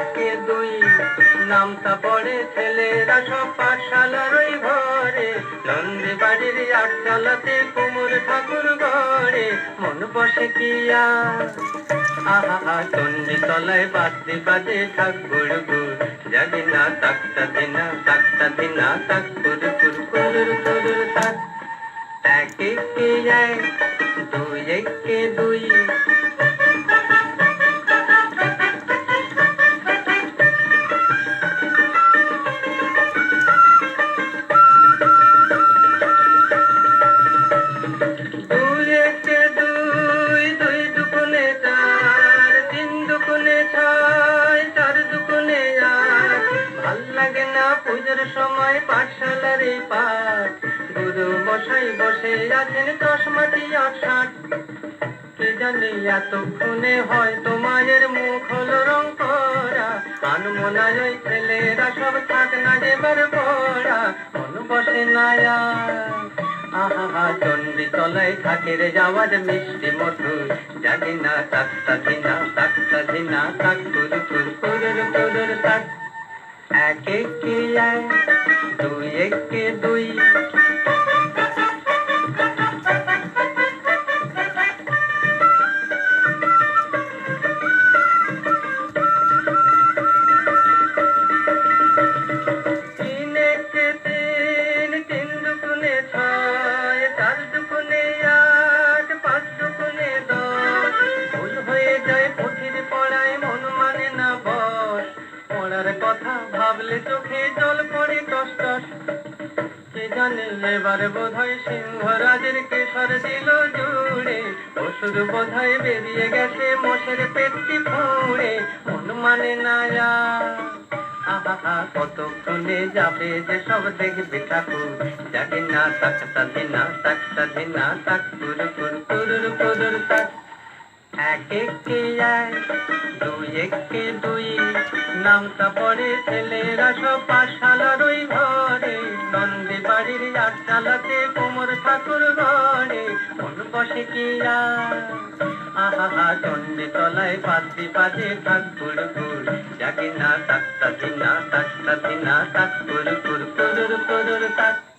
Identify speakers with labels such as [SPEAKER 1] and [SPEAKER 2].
[SPEAKER 1] এক দুই। নামটা পড়ে ছেলেরা সব পাঠশালার ঘরে। নন্দী বাড়ির আটচালাতে কুমুর ঠাকুর ঘরে। মন বসে কিয়া আহা চন্ডী তলায় বাজে থাক গুড় গুড় জাগে না তাকটা দিনা তাকটা দিনা তাক কুর কুর কুর কুর তাক এক একে এক, দুই একে দুই দুই। ছয় দুগুণে আট ভালো লাগে না পুজোর সময় পাঠশালার পাঠ। গুরু মশাই বসে আছেন চশমাটি আষাট কে জানে এতক্ষণে হয় তোমাদের মুখ হলো রং করা। আনমনায় ওই ছেলেরা সব থাক না যেবার পড়া। মন বসে না আর। আহা চন্ডী তলায় থাকে রে যাওয়ার মিষ্টি মধু। জানি না তাকতা দিনা তাকতা দিনা তাক, কুর কুর কুরুর কুরুর তাক। একে এক, দুই এক দুই। ভাবলে চোখে জল পড়ে টস টস। কে জানে এবারে বোধ হয় সিংহরাজের কেশর দিল জুড়ে। অসুর বোধ হয় বেরিয়ে গেছে মোষের পেটটি ফুঁড়ে মন মানে না কতক্ষণে যাবে যে সব দেখবে ঠাকুর? জাগে না দিনা তাক কুর কুর কুরুর কুরুর তাক এক একে এক দুই। একে দুই নামটা পড়ে ছেলেরা সব পাঠশালার ঘরে। নন্দী বাড়ির আটচালাতে কোমর ঠাকুর ঘরে। মন বসে কি আহা চন্ডী তলায় পাতি থাক গুড় গুড় জাগে না তাকতা দিনা তাকতা দিনা তাক কুর কুর কুরুর কুরুর তাক